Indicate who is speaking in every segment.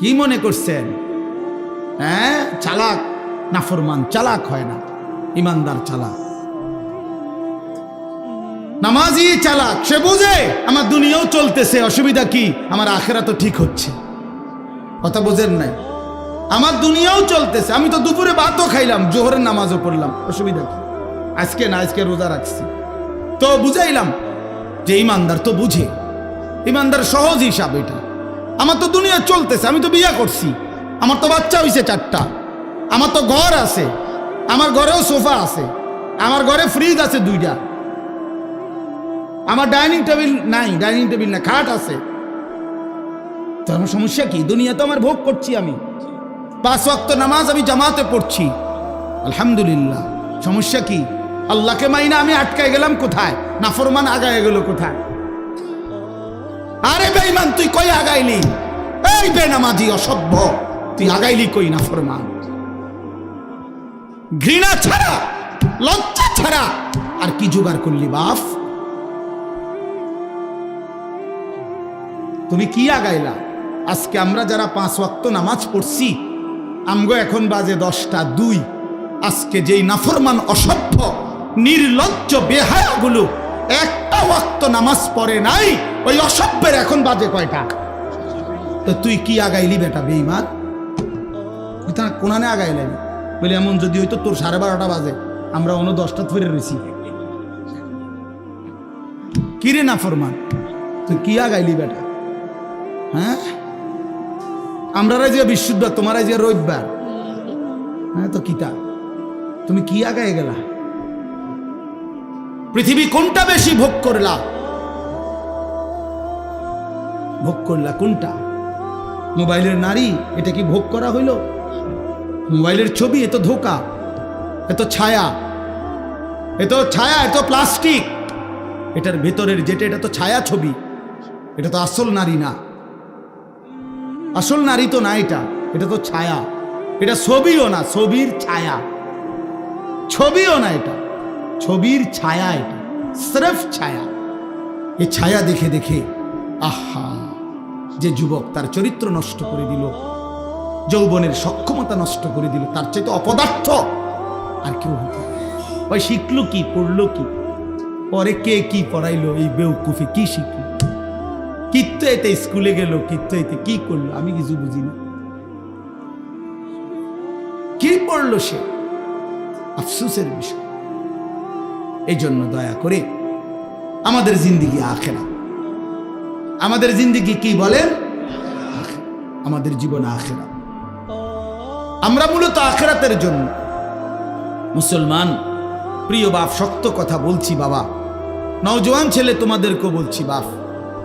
Speaker 1: কি মনে করছেন? হ্যাঁ? চালাক? নাফরমান চালাক হয় না। ইমানদার চালাক। নামাজি চালাক, সে বুঝে আমার দুনিয়াও চলতেছে, অসুবিধা কি? আমার আখেরা তো ঠিক হচ্ছে। কথা বোঝেন নাই? আমার দুনিয়াও চলতেছে, আমি তো দুপুরে ভাতও খাইলাম, জোহরের নামাজও পড়লাম, অসুবিধা কি? আজকে না, আজকে রোজা রাখছি। তো বুঝাইলাম যে ইমানদার তো বুঝে। ইমানদার সহজ হিসাব এটা। আমার তো দুনিয়া চলতেছে, আমি তো বিয়া করছি। আমার তো বাচ্চা হইছে চারটা। আমার তো ঘর আছে, আমার ঘরেও সোফা আছে, আমার ঘরে ফ্রিজ আছে দুইটা। আমার ডাইনিং টেবিল নাই, ডাইনিং টেবিল না, খাট আছে। তো আমার সমস্যা কি? দুনিয়া তো আমার ভোগ করছি আমি। পাঁচ ওয়াক্ত নামাজ আমি জামাতে পড়ছি। আলহামদুলিল্লাহ। সমস্যা কি? আল্লাহকে মাইনা আমি আটকায় গেলাম কোথায়? নাফরমান আগায় গেল কোথায়? আরে বেঈমান, তুই কই আগাইলি? এই বেনামাজি অসভ্য, তুই আগাইলি কই নাফরমান ঘৃণা ছাড়া, লজ্জা ছাড়া আর কি জোগাড় করলি বাপ? তুমি কি আগাইলা? আজকে আমরা যারা পাঁচ ওয়াক্ত নামাজ পড়ছি, আমগো এখন বাজে দশটা দুই। আজকে যেই নাফরমান অসভ্য, নির্লজ্জ, বেহায়াগুলো একটা ওয়াক্ত নামাজ পড়ে নাই, ওই অসভ্যের এখন বাজে কয়টা? তো তুই কি আগাইলি বেটা বেইমান তা কোনানে আগাইলেন বলে, এমন যদি হইতো তোর সাড়ে বারোটা বাজে, আমরা অন্য দশটা ফিরে রয়েছি কিরে না ফরমান তুই কি আগাইলি বেটা? হ্যাঁ? আমরা যে বিশুদ্ধ, তোমার যে রবিবার। হ্যাঁ তো কিতা? তুমি কি আগায় গেলা? পৃথিবী কোনটা বেশি ভোগ করলা? ভোগ করলা কোনটা? মোবাইলের নারী, এটা কি ভোগ করা হইল? মোবাইলের ছবি এত ধোকা এত ছায়া এত ছায়া এত প্লাস্টিক। এটার ভেতরের যেটা, এটা তো ছায়া ছবি, এটা তো আসল নারী না। আসল নারী তো না এটা এটা তো ছায়া। এটা ছবিও না, ছবির ছায়া। ছবিও না এটা। ছবির ছায়া এটা, স্রেফ ছায়া। এই ছায়া দেখে দেখে, আহা, যে যুবক তার চরিত্র নষ্ট করে দিল, যৌবনের সক্ষমতা নষ্ট করে দিল, তার চাইতে অপদার্থ আর কেউ হতো ওই শিখলো কি, পড়ল কি? পরে কে কি পড়াইলো, এই বেউকুফে কি শিখলো? কিত্তো এতে স্কুলে গেল, কিত্তো এতে কি করল, আমি কিছু বুঝি না। কি পড়ল সে? আফসুসের বিষয়। এই জন্য দয়া করে আমাদের জিন্দিগি আখেরা। আমাদের জিন্দিগি কি বলেন আমাদের জীবন আখেরা। আমরা মূলত আখেরাতের জন্য। মুসলমান, প্রিয় বাপ, শক্ত কথা বলছি বাবা। নওজোয়ান ছেলে, তোমাদেরকেও বলছি বাপ।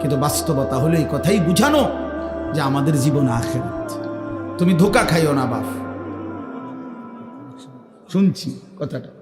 Speaker 1: কিন্তু বাস্তবতা হলো এই কথাই বুঝানো যে আমাদের জীবন আখেরাত। তুমি ধোকা খাইও না বাপ। শুনছি কথাটা।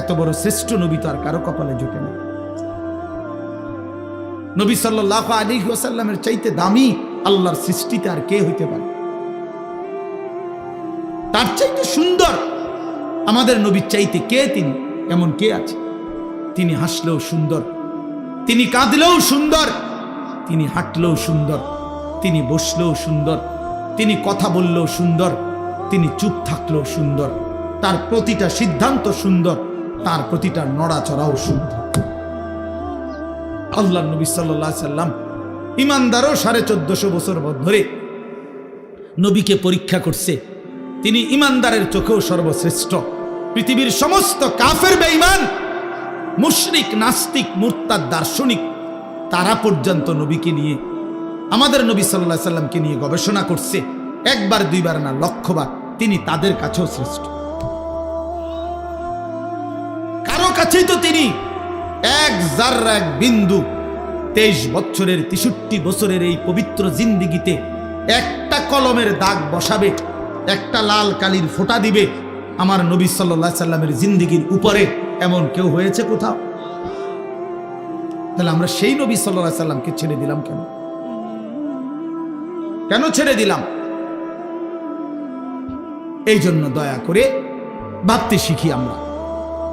Speaker 1: এত বড় শ্রেষ্ঠ নবী তো আর কারও কপালে জুটে না। নবী সাল্লাহ আলী ওয়াসাল্লামের চাইতে দামি আল্লাহর সৃষ্টিতে আর কে হইতে পারে? তার চাইতে সুন্দর আমাদের নবীর চাইতে কে তিনি? এমন কে আছে? তিনি হাসলেও সুন্দর, তিনি কাঁদলেও সুন্দর, তিনি হাঁটলেও সুন্দর, তিনি বসলেও সুন্দর, তিনি কথা বললেও সুন্দর, তিনি চুপ থাকলেও সুন্দর, তার প্রতিটা সিদ্ধান্ত সুন্দর। তার প্রতিটা নড়াচড়াও সুন্দর আল্লাহ নবী সাল্লাহ সাল্লাম ইমানদারও সাড়ে চোদ্দশো বছর ধরে নবীকে পরীক্ষা করছে। তিনি ইমানদারের চোখেও সর্বশ্রেষ্ঠ। পৃথিবীর সমস্ত কাফের বেঈমান, মুশরিক, নাস্তিক, মুরতাদ, দার্শনিক, তারা পর্যন্ত নবীকে নিয়ে, আমাদের নবী সাল্লাহ সাল্লামকে নিয়ে গবেষণা করছে। একবার, দুইবার না, লক্ষবার তিনি তাদের কাছেও শ্রেষ্ঠ। কারও কাছেই তো তিনি। এক জাররা এক বিন্দু তেইশ বছরের তেষট্টি বছরের এই পবিত্র জিন্দিগিতে একটা কলমের দাগ বসাবে, একটা লাল কালির ফোঁটা দিবে আমার নবী সাল্লাহ সাল্লামের জিন্দিগির উপরে। এমন কেউ হয়েছে কোথাও? তাহলে আমরা সেই নবী সাল্লাহ সাল্লামকে ছেড়ে দিলাম কেন? কেন ছেড়ে দিলাম? এই জন্য দয়া করে ভাবতে শিখি আমরা।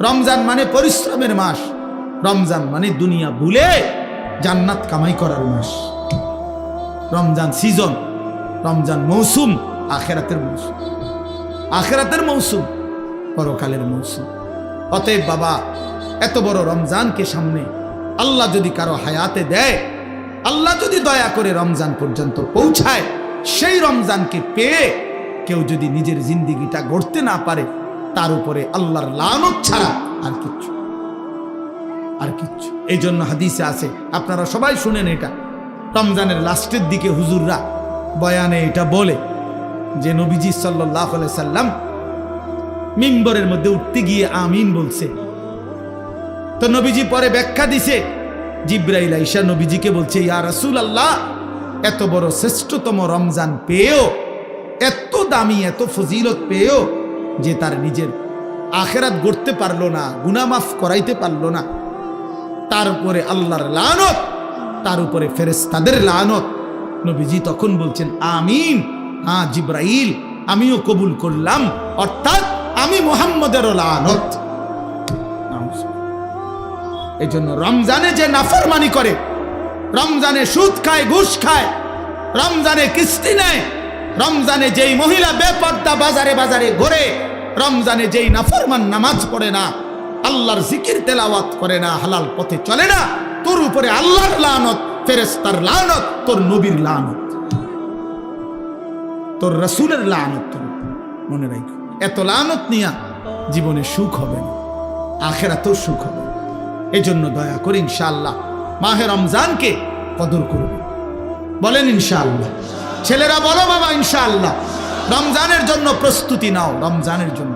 Speaker 1: রমজান মানে পরিশ্রমের মাস। রমজান মানে দুনিয়া ভুলে জান্নাত কামাই করার মাস। রমজান সিজন রমজান মৌসুম, আখেরাতের মৌসুম। আখেরাতের মৌসুম, পরকালের মৌসুম। অতএব বাবা, এত বড় রমজানকে সামনে আল্লাহ যদি কারও হায়াতে দেয়, আল্লাহ যদি দয়া করে রমজান পর্যন্ত পৌঁছায়, সেই রমজানকে পেয়ে কেউ যদি নিজের জিন্দিগিটা গড়তে না পারে তার উপরে আল্লাহর লানত ছাড়া আর কিচ্ছু। আর কিচ্ছু। এই জন্য হাদিসে আছে, আপনারা সবাই শুনেন এটা। রমজানের লাস্টের দিকে হুজুররা বয়ানে এটা বলে যে, নবীজি সাল্লাহ সাল্লাম মিম্বরের মধ্যে উঠতে গিয়ে আমিন বলছে। তো নবীজি পরে ব্যাখ্যা দিছে, জিব্রাইল আইসা নবীজিকে বলছে, ইয়া রাসূল আল্লাহ এত বড় শ্রেষ্ঠতম রমজান পেয়েও, এত দামি, এত ফজিলত পেয়েও যে তার নিজের আখেরাত গড়তে পারল না গুনামাফ করাইতে পারল না। তার উপরে আল্লাহর লানত, তার উপরে ফেরেস্তাদের লানত। নবীজি তখন বলছেন, আমিন হ্যাঁ জিব্রাইল, আমিও কবুল করলাম। অর্থাৎ আমি মোহাম্মদেরও লানত। এই জন্য রমজানে যে নাফরমানি করে, রমজানে সুদ খায়, ঘুষ খায়, রমজানে কিস্তি নেয় রমজানে যেই মহিলা বেপর্দা বাজারে বাজারে ঘোরে, রমজানে যেই নাফরমান নামাজ পড়ে না, আল্লাহর জিকির তেলাওয়াত করে না, হালাল পথে চলে না, তোর উপরে আল্লাহর লানত ফেরেস্তার লানত, তোর নবীর লানত। তোর রসুলের লানত তোর মনে রাখো। এত লানত নিয়া জীবনে সুখ হবে না, আখেরাতেও সুখ হবে এই জন্য দয়া করে ইনশাআল্লাহ, মাহে রমজানকে কদর করবে বলেন ইনশাআল্লাহ। ছেলেরা বলো বাবা, ইনশাআল্লাহ। রমজানের জন্য প্রস্তুতি নাও, রমজানের জন্য।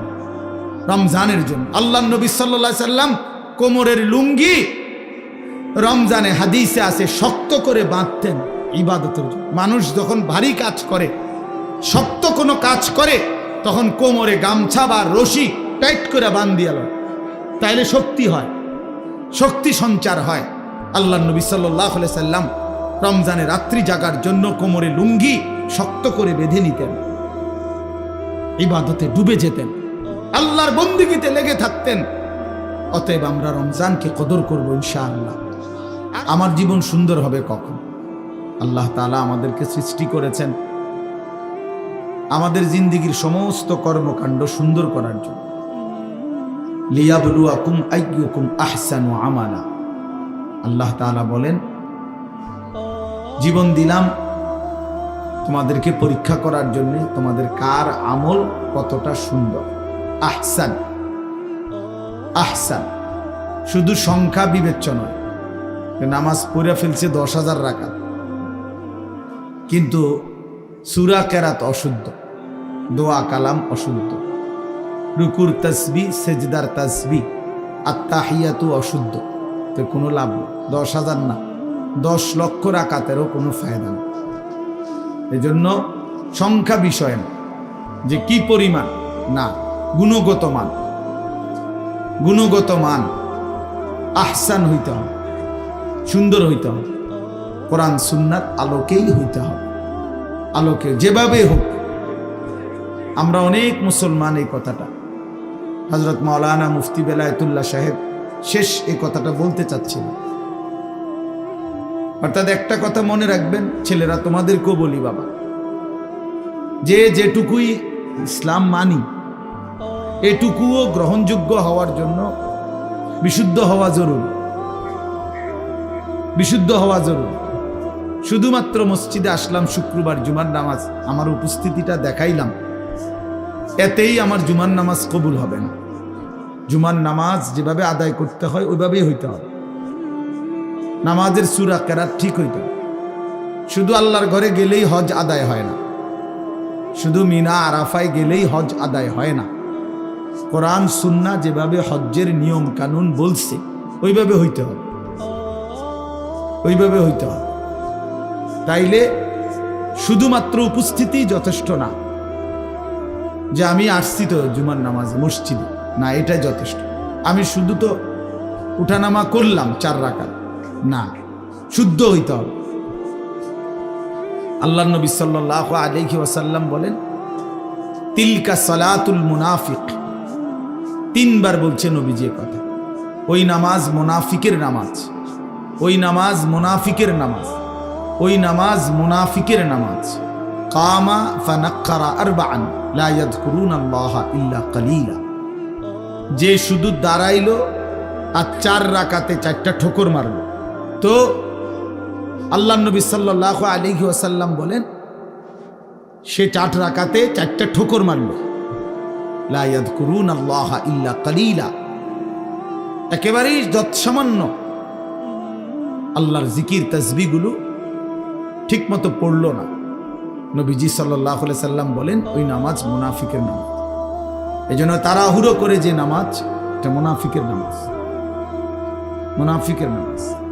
Speaker 1: রমজানের জন্য। আল্লাহ নবী সাল্লা সাল্লাম কোমরের লুঙ্গি রমজানে হাদিসে আছে, শক্ত করে বাঁধতেন ইবাদতের জন্য। মানুষ যখন ভারী কাজ করে, শক্ত কোনো কাজ করে, তখন কোমরে গামছা বা রশি টাইট করে বান্ধিয়াল তাইলে শক্তি হয়, শক্তি সঞ্চার হয়। আল্লাহ নবী সাল্লাহ সাল্লাম রমজানে রাত্রি জাগার জন্য কোমরে লুঙ্গি শক্ত করে বেঁধে নিতেন। ইবাদতে ডুবে যেতেন। আল্লাহর বন্দিগিতে লেগে থাকতেন। অতএব আমরা রমজানকে কদর করব ইনশাআল্লাহ। আমার জীবন সুন্দর হবে কখন? আল্লাহ তালা আমাদেরকে সৃষ্টি করেছেন। আমাদের জিন্দিগির সমস্ত কর্মকাণ্ড সুন্দর করার জন্য। লিয়াবলুয়াকুম আইয়ুকুম আহসানু আমালা। আল্লাহ তাআলা বলেন জীবন দিলাম। তোমাদেরকে পরীক্ষা করার জন্য তোমাদের কার আমল কতটা সুন্দর। আহসান। আহসান। শুধু সংখ্যা বিবেচ্য নয় নামাজ পড়ে ফেলছে দশ হাজার রাখাত কিন্তু সুরা কেরাত অশুদ্ধ। দোয়া কালাম অশুদ্ধ। রুকুর তসবি, সেজদার তসবি আত্মাহিয়াতু অশুদ্ধ। তো কোনো লাভ দশ হাজার না। দশ লক্ষ রাকাতেরও কোনো ফায়দা নেই। এজন্য সংখ্যা বিষয় যে কি পরিমাণ? না, গুণগত মান। গুণগত মান আহসান হইতে হবে, সুন্দর হইতে হবে। কোরআন, সুন্নাত আলোকেই হইতে হবে। আলোকে যেভাবে হোক। আমরা অনেক মুসলমান এই কথাটা। হজরত মাওলানা মুফতি বেলায়তুল্লাহ সাহেব শেষ এই কথাটা বলতে চাচ্ছিলেন। অর্থাৎ একটা কথা মনে রাখবেন, ছেলেরা তোমাদেরকেও বলি বাবা। যে যেটুকুই ইসলাম মানি, এটুকুও গ্রহণযোগ্য হওয়ার জন্য বিশুদ্ধ হওয়া জরুরি। বিশুদ্ধ হওয়া জরুরি। শুধুমাত্র মসজিদে আসলাম শুক্রবার জুমার নামাজ, আমার উপস্থিতিটা দেখাইলাম। এতেই আমার জুমার নামাজ কবুল হবে না। জুমার নামাজ যেভাবে আদায় করতে হয়, ওইভাবেই হইতে হবে। নামাজের সুরা কেরাত ঠিক হইতে শুধু আল্লাহর ঘরে গেলেই হজ আদায় হয় না। শুধু মিনা, আরাফায় গেলেই হজ আদায় হয় না। কোরআন, সুন্না যেভাবে হজ্জের নিয়ম কানুন বলছে, ওইভাবে হইতে হবে। ওইভাবে হইতে হবে। তাইলে শুধুমাত্র উপস্থিতি যথেষ্ট না, যে আমি আসছি তো জুমার নামাজ, মসজিদে। না, এটাই যথেষ্ট। আমি শুধু তো উঠানামা করলাম চার রাকাত। না, শুদ্ধ হইতে হবে। আল্লাহ নবী সাল্লাহ আলহি ওয়াসাল্লাম বলেন, তিলকা সালাতুল মুনাফিক। তিনবার বলছে নবীজি কথা। ওই নামাজ মুনাফিকের নামাজ, ওই নামাজ মুনাফিকের নামাজ, ওই নামাজ মুনাফিকের নামাজ। কালিলা। যে শুধু দাঁড়াইলো আর চার রাকাতে চারটা ঠোকর মারলো। তো আল্লাহ নবী সাল্লাহ আলিহি ওয়াসাল্লাম বলেন, সে চার রাকাতে চারটা ঠোকর মারল। লায়াদ করুন আল্লাহ ইল্লা কালিলা। একেবারেই যৎসামান্য। আল্লাহর জিকির তসবিগুলো ঠিক মতো পড়ল না। নবীজি সাল্লাহ সাল্লাম বলেন, ওই নামাজ মুনাফিকের নামাজ। এই জন্য তাড়াহুড়ো করে যে নামাজ, এটা মুনাফিকের নামাজ। মুনাফিকের নামাজ।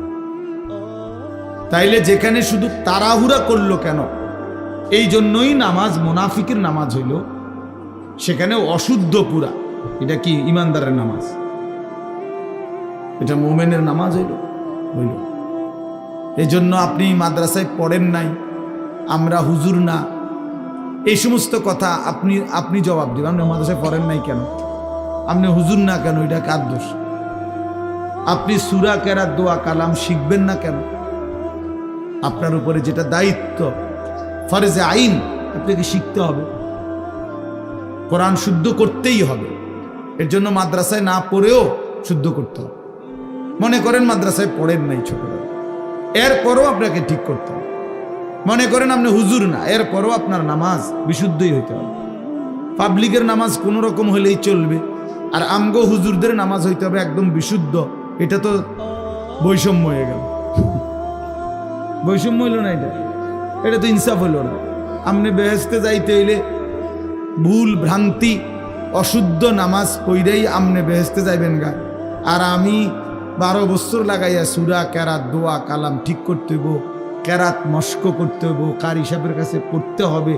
Speaker 1: তাইলে যেখানে শুধু তাড়াহুড়া করল কেন? এই জন্যই নামাজ মুনাফিকের নামাজ হইল। সেখানে অশুদ্ধ পুরা। এটা কি ইমানদারের নামাজ? এটা মোমেনের নামাজ হইল। হইল। এই জন্য আপনি মাদ্রাসায় পড়েন নাই। আমরা হুজুর না। এই সমস্ত কথা আপনি আপনি জবাব দিবেন। আপনি মাদ্রাসায় পড়েন নাই কেন? আপনি হুজুর না কেন? এটা কার দোষ? আপনি সুরা কেরার দোয়া, কালাম শিখবেন না কেন? আপনার উপরে যেটা দায়িত্ব, ফরজে আইন আপনাকে শিখতে হবে। কোরআন শুদ্ধ করতেই হবে। এর জন্য মাদ্রাসায় না পড়েও শুদ্ধ করতে হবে। মনে করেন মাদ্রাসায় পড়েন নাই ছোটবেলা এরপরও আপনাকে ঠিক করতে হবে। মনে করেন আপনি হুজুর না, এরপরও আপনার নামাজ বিশুদ্ধই হইতে হবে। পাবলিকের নামাজ কোনো রকম হলেই চলবে। আর আমগো হুজুরদের নামাজ হইতে হবে একদম বিশুদ্ধ। এটা তো বৈষম্য হয়ে গেল। বৈষম্য হইল না এটা। এটা তো ইনসাফ হইল না। আপনি বেহেস্তে যাইতে হইলে ভুল, ভ্রান্তি, অশুদ্ধ নামাজ পইরেই আপনি বেহেস্তে যাইবেন গা। আর আমি বারো বছর লাগাইয়া সুরা ক্যারাত দোয়া, কালাম ঠিক করতে হইব ক্যারাত মস্ক করতে হইব, কার হিসাবের কাছে পড়তে হবে,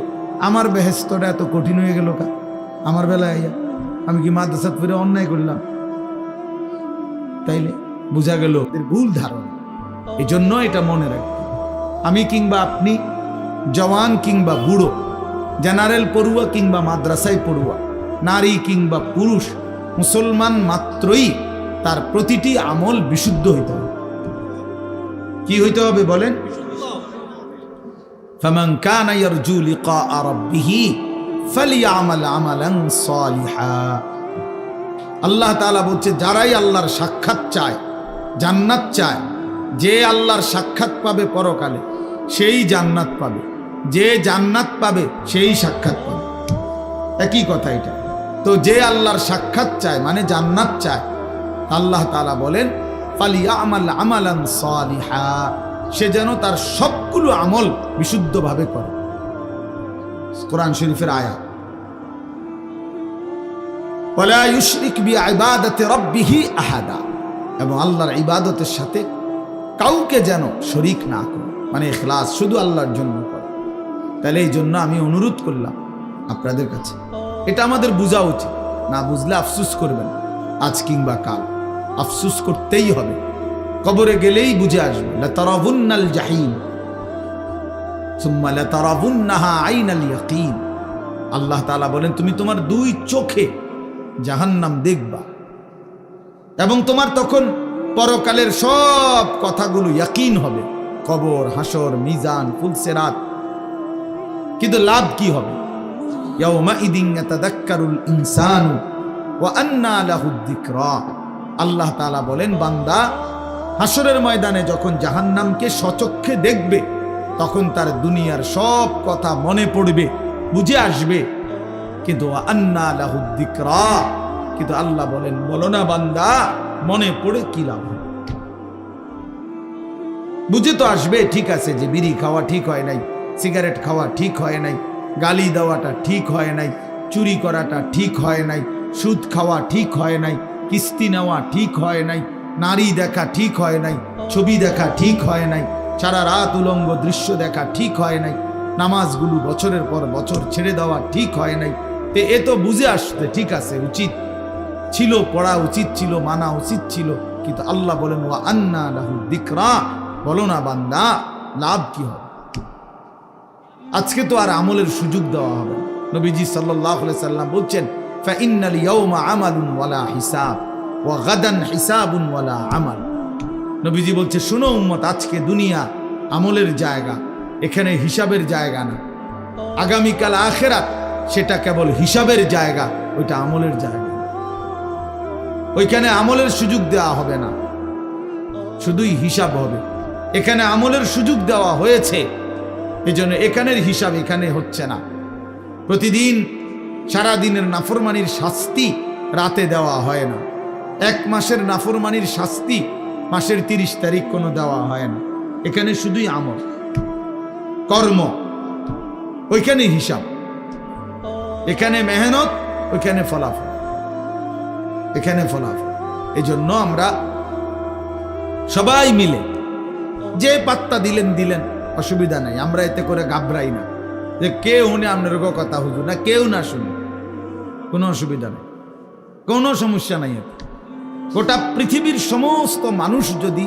Speaker 1: আমার বেহেস্তটা এত কঠিন হয়ে গেল কা আমার বেলায় আইয়া আমি কি মাদ্রাসাত ফিরে অন্যায় করলাম? তাইলে বোঝা গেল ভুল ধারণা। এই জন্য এটা মনে রাখবে। আমি কিংবা আপনি জওয়ান কিংবা বুড়ো জেনারেল পড়ুয়া কিংবা মাদ্রাসায় পড়ুয়া নারী কিংবা পুরুষ মুসলমান মাত্রই তার প্রতিটি আমল বিশুদ্ধ হইতে হবে কি হইতে হবে বলেন فمن كان يرجو لقاء ربه فليعمل عملا صالحا আল্লাহ তাআলা বলছে যারাই আল্লাহর সাক্ষাৎ চায় জান্নাত চায় যে আল্লাহর সাক্ষাৎ পাবে পরকালে সেই জান্নাত পাবে। যে জান্নাত পাবে, সেই সাক্ষাৎ পাবে। একই কথা এটা। তো যে আল্লাহর সাক্ষাৎ চায় মানে জান্নাত চায়, আল্লাহ তালা বলেন সে যেন তার সবগুলো আমল বিশুদ্ধভাবে করে। কোরআন শরীফের আয়া এবং আল্লাহর ইবাদতের সাথে কাউকে যেন শরিক না করে। মানে ইখলাস, শুধু আল্লাহর জন্য করে। তাহলে এই জন্য আমি অনুরোধ করলাম আপনাদের কাছে। এটা আমাদের বোঝা উচিত। না বুঝলে আফসুস করবেন আজ কিংবা কাল। আফসুস করতেই হবে। কবরে গেলেই বুঝে আসবে। লাতারাবুন্নাল জাহিম। আল্লাহ বলেন, তুমি তোমার দুই চোখে জাহান্নাম দেখবা। এবং তোমার তখন পরকালের সব কথাগুলো ইয়াকিন হবে। কবর হাসর মিজান, ফুলসেরাত। কিন্তু লাভ কি হবে? আল্লাহ বলেন, বান্দা হাসরের ময়দানে যখন জাহান্নামকে সচক্ষে দেখবে, তখন তার দুনিয়ার সব কথা মনে পড়বে, বুঝে আসবে। কিন্তু আন্না লাহুদ কিন্তু আল্লাহ বলেন, বলো না বান্দা, মনে পড়ে কি লাভ? বুঝে তো আসবে ঠিক আছে যে বিড়ি খাওয়া ঠিক হয় নাই সিগারেট খাওয়া ঠিক হয় নাই গালি দেওয়াটা ঠিক হয় নাই চুরি করাটা ঠিক হয় নাই সুদ খাওয়া ঠিক হয় নাই কিস্তি নেওয়া ঠিক হয় নাই নারী দেখা ঠিক হয় নাই ছবি দেখা ঠিক হয় নাই সারা রাত উলঙ্গ দৃশ্য দেখা ঠিক হয় নাই নামাজগুলো বছরের পর বছর ছেড়ে দেওয়া ঠিক হয় নাই তে এ তো বুঝে আসতে ঠিক আছে উচিত ছিল পড়া উচিত ছিল মানা উচিত ছিল কিন্তু আল্লাহ বলেন ও আন্না দিকরা বলো না বান্দা, লাভ কি হবে? আজকে তো আর আমলের সুযোগ দেওয়া হবে নবীজি সাল্লাহ সাল্লাম বলছেন, ফাইন্নাল ইয়াউমা আমালুন ওয়ালা হিসাব, ওয়া গাদান হিসাবুন ওয়ালা আমাল। নবীজি বলছে, শুনো উম্মত, আজকে দুনিয়া আমলের জায়গা, এখানে হিসাবের জায়গা না। আগামীকাল আখেরাত সেটা কেবল হিসাবের জায়গা, ওইটা আমলের জায়গা। ওইখানে আমলের সুযোগ দেওয়া হবে না। শুধুই হিসাব হবে। এখানে আমলের সুযোগ দেওয়া হয়েছে। এই জন্য এখানের হিসাব এখানে হচ্ছে না। প্রতিদিন সারা দিনের নাফরমানির শাস্তি রাতে দেওয়া হয় না। এক মাসের নাফরমানির শাস্তি মাসের তিরিশ তারিখ কোনো দেওয়া হয় না। এখানে শুধুই আমল। কর্ম। ওইখানে হিসাব। এখানে মেহনত, ওইখানে ফলাফল। এখানে ফলাফল। এই জন্য আমরা সবাই মিলে যে পাত্তা দিলেন দিলেন। অসুবিধা নাই, আমরা এতে করে ঘাবড়াই না। যে কেউ শুনে আপনার কথা হুজুর না, কেউ না শুনে। কোনো অসুবিধা নেই, কোনো সমস্যা নাই এতে। গোটা পৃথিবীর সমস্ত মানুষ যদি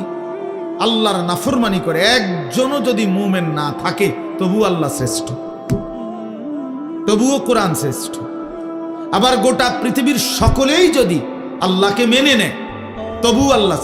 Speaker 1: আল্লাহর নাফরমানি করে, একজনও যদি মুমেন না থাকে তবু আল্লাহ শ্রেষ্ঠ। তবুও কোরআন শ্রেষ্ঠ। আবার গোটা পৃথিবীর সকলেই যদি আল্লাহকে মেনে নেয় তবু আল্লাহ।